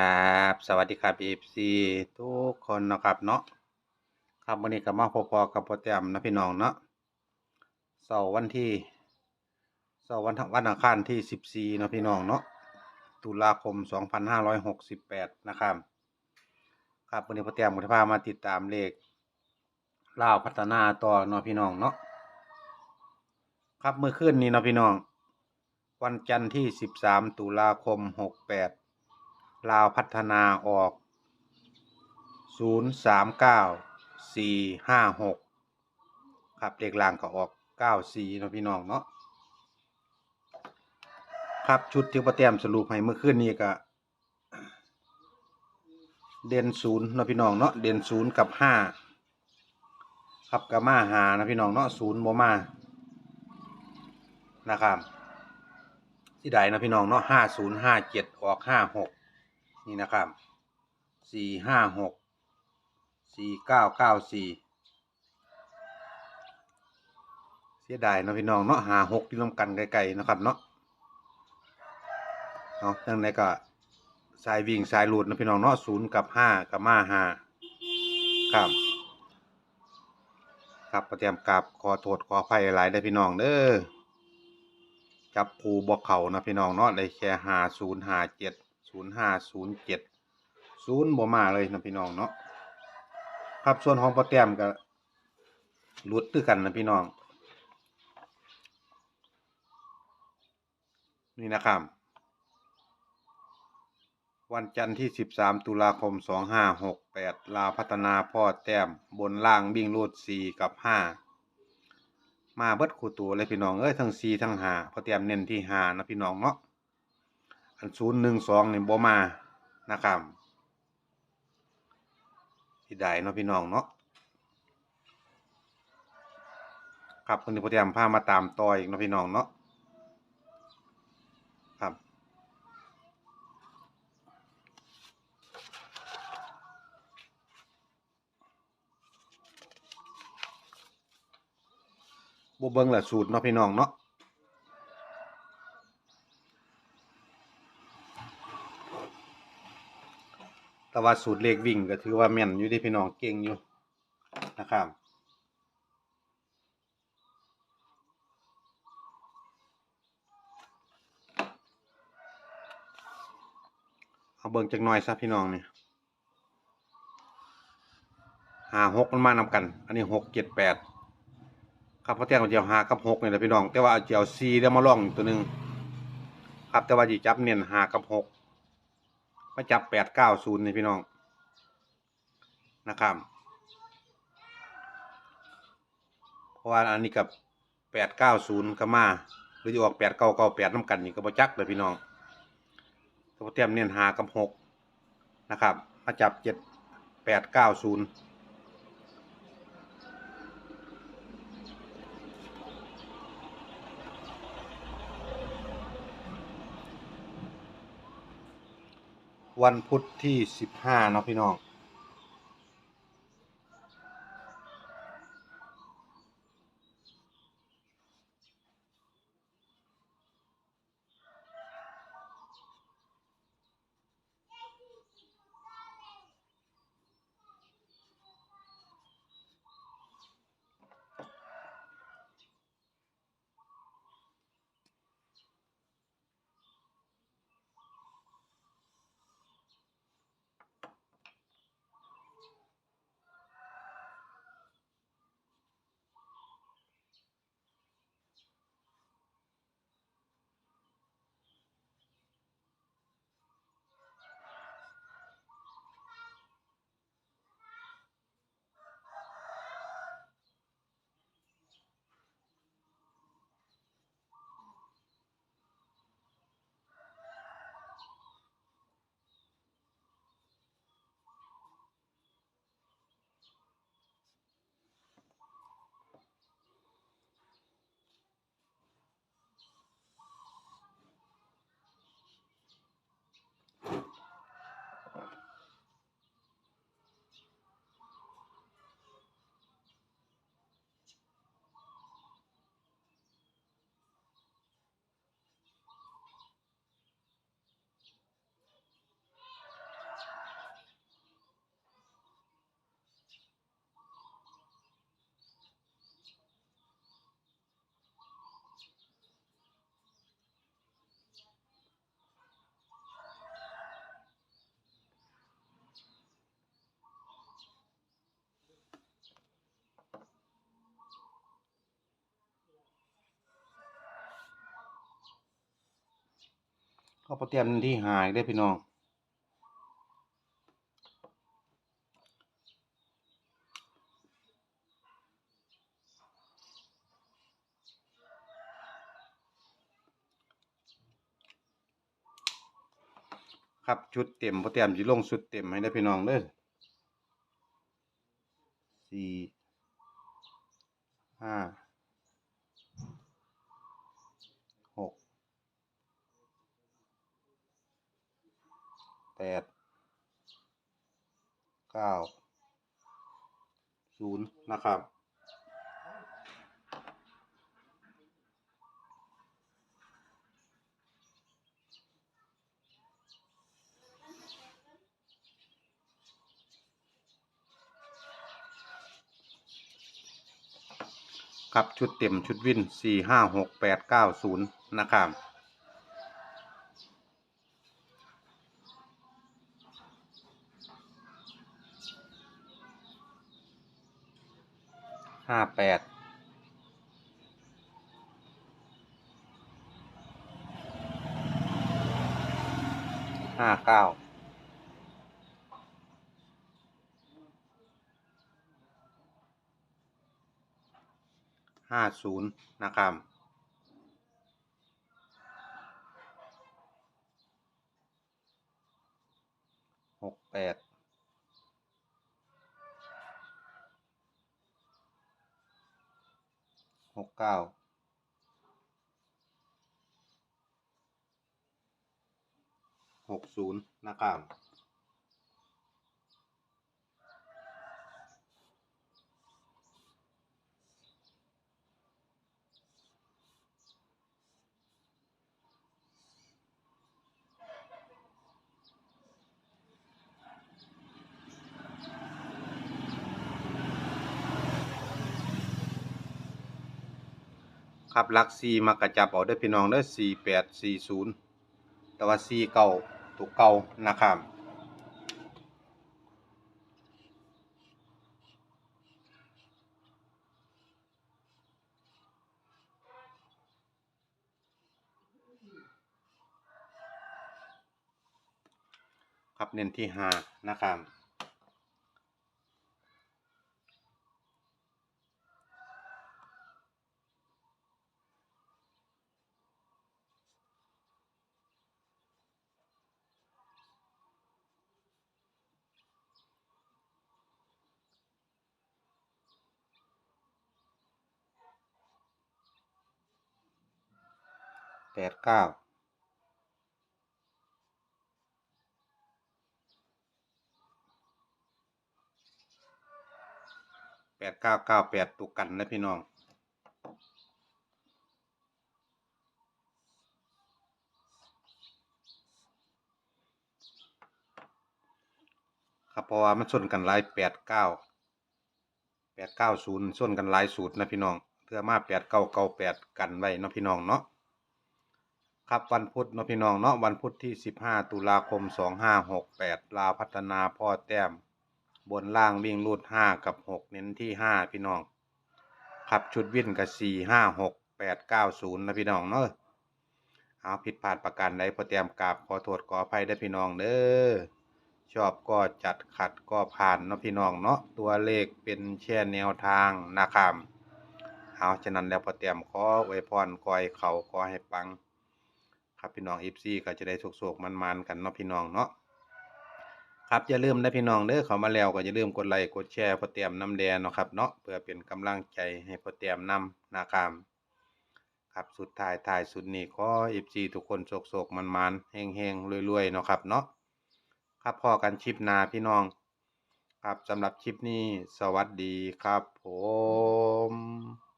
ครับ สวัสดีครับ FC ทุกคนนะครับเนาะครับวันนี้ก็มาพบๆกับโปรแกรมนะพี่น้องเนาะเสาร์วันที่เสาร์วันวันอังคารที่14เนะพี่น้องเนาะตุลาคม2568นห้าร้อยหกสิบแปดนะครับ ครับวันนี้โปรแกรมก็จะพามาติดตามเลขล่าวพัฒนาต่อเนาะพี่น้องเนาะครับเมื่อคืนนี้เนาะพี่น้อง วันจันทร์ที่13ตุลาคม68 ลาวพัฒนาออก 0 3 9 4 5 6 ครับเลขล่างก็ออก 94นะพี่น้องเนาะครับชุดที่ประเตรียมสรุปให้เมื่อคืนนี้ก็เด่นศูนย์นะพี่น้องเนาะเด่นศูนย์กับห้าครับกับมาหานะพี่น้องเนาะศูนย์โมมานะครับที่ใดนะพี่น้องเนาะห้าศูนย์ห้าเจ็ดออกห้าหก นี่นะครับสี่ห้าหกสี่เก้าเก้าสี่เสียดายนะพี่น้องเนาะหาหกที่ร่วมกันไกลๆนะครับเนาะเอาดังไหนก็สายวิ่งสายหลุดนะพี่น้องเนาะศูนย์กับห้ากับมาห้าครับ ครับประเตรียมกราบขอโทษขออภัยหลายได้พี่น้องเด้อจับคูบอกเขานะพี่น้องเนาะได้แค่หาศูนย์หาเจ็ด ศูนย์ห้าศูนย์เจ็ดศูนย์บ่มาเลยนะพี่น้องเนาะครับส่วนของโปรแกรมก็หลุดตื้อกันนะพี่น้อง นี่นะครับ วันจันทร์ที่ 13 ตุลาคม 2568 ลาพัฒนาพ่อแต้มบนล่างวิ่งรูด4 กับ 5 มาเบิดคู่ตัวเลยพี่น้อง เอ้ย ทั้ง 4 ทั้ง5เพอเตรียมเน้นที่5นะพี่น้องเนาะ อัน0 1 2นี่บ่มานะครับที่ใดเนาะพี่น้องเนาะครับวันนี้พอเตรียมพามาตามต่ออีกเนาะพี่น้องเนาะครับบ่เบิ่งละสูตรเนาะพี่น้องเนาะ แต่ว่าสูตรเลขวิ่งก็ถือว่าแม่นอยู่ที่พี่น้องเก่งอยู่นะครับเอาเบิ่งจักหน่อยซะพี่น้องเนี่ยหาหกมันมานำกัน อันนี้หกเจ็ดแปดครับพระเที่ยงเจะเอาหากับหกนี่แหละพี่น้อง แต่ว่าเจียวซีแล้วมาล่องอีกตัวหนึ่งครับแต่ว่าจีจับเน้นหากับหก มาจับแปดเก้าศูนย์นี่พี่น้องนะครับเพราะว่าอันนี้กับแปดเก้าศูนย์ก็มาหรือจะออกแปดเก้าเก้าแปดน้ำกันนี่ก็บ่จักเลยพี่น้องต่พอเตรียมเนียนหากับหกนะครับ มาจับเจ็ดแปดเก้าศูนย์ วันพุธที่สิบห้าเนาะพี่น้อง ก็พอเตรียมที่หายได้พี่น้องครับชุดเต็มพอเตรียมจะลงชุดเต็มให้ได้พี่น้องเด้อสี่ห้าหกแป ดเก้าศูนย์นะครับ ครับ ชุดเต็มชุดวินสี่ห้าหกแปดเก้าศูนย์นะครับ ห้าแปดห้าเก้าห้าศูนย์นะครับหกแปด หกเก้าหกศูนย์นะครับ ครับลักสี่มากระจับเอาได้อพี่น้องเด้อสี่แปดสี่ศูนย์แต่ว่าสี่เก่าตัวเก่านะครับครับเน้นที่หานะครับ แปดเก้าแปดเก้าเก้าแปดตุกกันนะพี่น้องครับเพราะว่ามันส่วนกันหลายแปดเก้าแปดเก้าศูนย์ส่วนกันหลายสูตรนะพี่น้องเพื่อมาแปดเก้าเก้าแปดกันไว้นะพี่น้องเนาะ ครับวันพุธเนาะพี่น้องเนาะวันพุธที่ 15 ตุลาคม 2568 ลาวพัฒนาพ่อแต้ม บนล่างวิ่งรูด 5 กับ 6 เน้นที่ 5 พี่น้องครับชุดวิ่นกับ 4 5 6 8 9 0 นะพี่น้องเนาะเอาผิดพลาดประการใดพอแต้มกราบขอโทษขออภัยได้พี่น้องเด้อชอบก็จัดขัดก็ผ่านเนาะพี่น้องเนาะตัวเลขเป็นแช่แนวทางนะครับเอาฉะนั้นแล้วพอแต้มขออวพรกอยเขาขอให้ปัง ครับพี่น้องอีฟซี่ก็จะได้โศกๆมันๆกันเนาะพี่น้องเนาะครับอย่าลืมนะพี่น้องเด้อเขามาแล้วก็อย่าลืมกดไลค์กดแชร์พอเตรียมน้ำแดงเนาะครับเนาะเพื่อเป็นกำลังใจให้พอเตรียมนำนะครับครับสุดท้ายท้ายสุดนี้ขออีฟซีทุกคนโศกๆมันๆเฮงๆรวยๆเนาะครับเนาะครับพอกันชิปนาพี่น้อง ครับสำหรับคลิปนี้สวัสดีครับผม